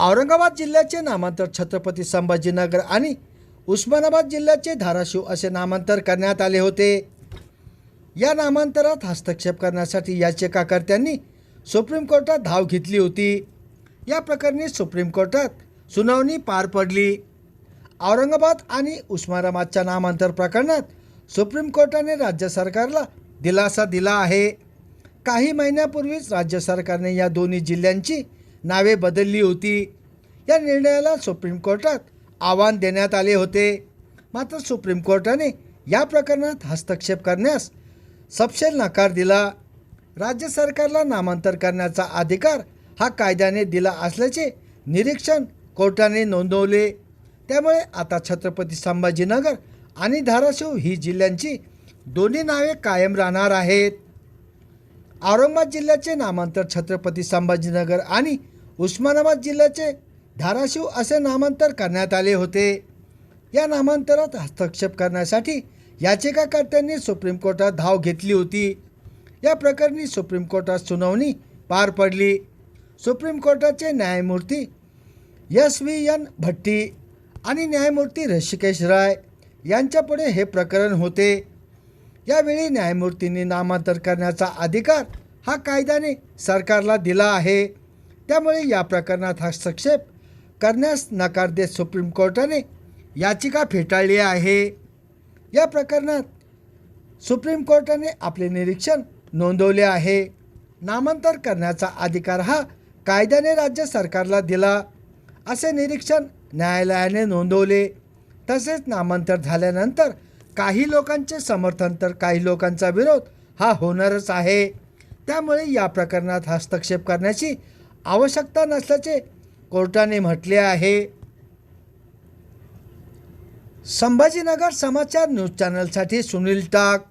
औरंगाबाद जिल्ह्याचे नामांतर छत्रपती संभाजीनगर आणि उस्मानाबाद जिल्ह्याचे धाराशिव असे नामांतर करण्यात आले होते. या नामांतरात हस्तक्षेप करण्यासाठी याचिकाकर्त्यांनी सुप्रीम कोर्टात धाव घेतली होती. या प्रकरणी सुप्रीम कोर्टात सुनावणी पार पडली. औरंगाबाद आणि उस्मानाबादच्या नामांतर प्रकरणात सुप्रीम कोर्टाने राज्य सरकारला दिलासा दिला आहे. काही महिन्यापूर्वीच राज्य सरकारने या दोन्ही जिल्ह्यांची नावे बदलली होती. या निर्णयाला सुप्रीम कोर्टात आव्हान देण्यात आले होते. मात्र सुप्रीम कोर्टाने या प्रकरणात हस्तक्षेप करण्यास सपशेल नकार दिला. राज्य सरकारला नामांतर करण्याचा अधिकार हा कायद्याने दिला असल्याचे निरीक्षण कोर्टाने नोंदवले. त्यामुळे आता छत्रपती संभाजीनगर आणि धाराशिव ही जिल्ह्यांची दोन्ही नावे कायम राहणार आहेत. औरंगाबाद जिल्ह्याचे नामांतर छत्रपती संभाजीनगर आणि उस्मानाबाद जिल्ह्याचे धाराशिव असे नामांतर करण्यात आले होते. या नामांतरात हस्तक्षेप करण्यासाठी याचिकाकर्त्यांनी सुप्रीम कोर्टात धाव घेतली होती. या प्रकरणी सुप्रीम कोर्टात सुनावणी पार पडली. सुप्रीम कोर्टाचे न्यायमूर्ती एस व्ही एन भट्टी आणि न्यायमूर्ती ऋषिकेश राय यांच्यापुढे हे प्रकरण होते. यावेळी न्यायमूर्तींनी नामांतर करण्याचा अधिकार हा कायद्याने सरकारला दिला आहे. त्यामुळे या प्रकरणात हस्तक्षेप करण्यास नकार देत सुप्रीम कोर्टाने याचिका फेटाळली आहे. या प्रकरणात सुप्रीम कोर्टाने आपले निरीक्षण नोंदवले आहे. नामांतर करण्याचा अधिकार हा कायद्याने राज्य सरकारला दिला असे निरीक्षण न्यायालयाने नोंदवले. तसेच नामांतर झाल्यानंतर काही लोकांचे समर्थन तर काही लोकांचा विरोध हा होणारच आहे. त्यामुळे या प्रकरणात हस्तक्षेप करण्याची आवश्यकता नसल्याचे कोर्टाने म्हटले आहे. संभाजीनगर समाचार न्यूज चॅनलसाठी सुनील टाक.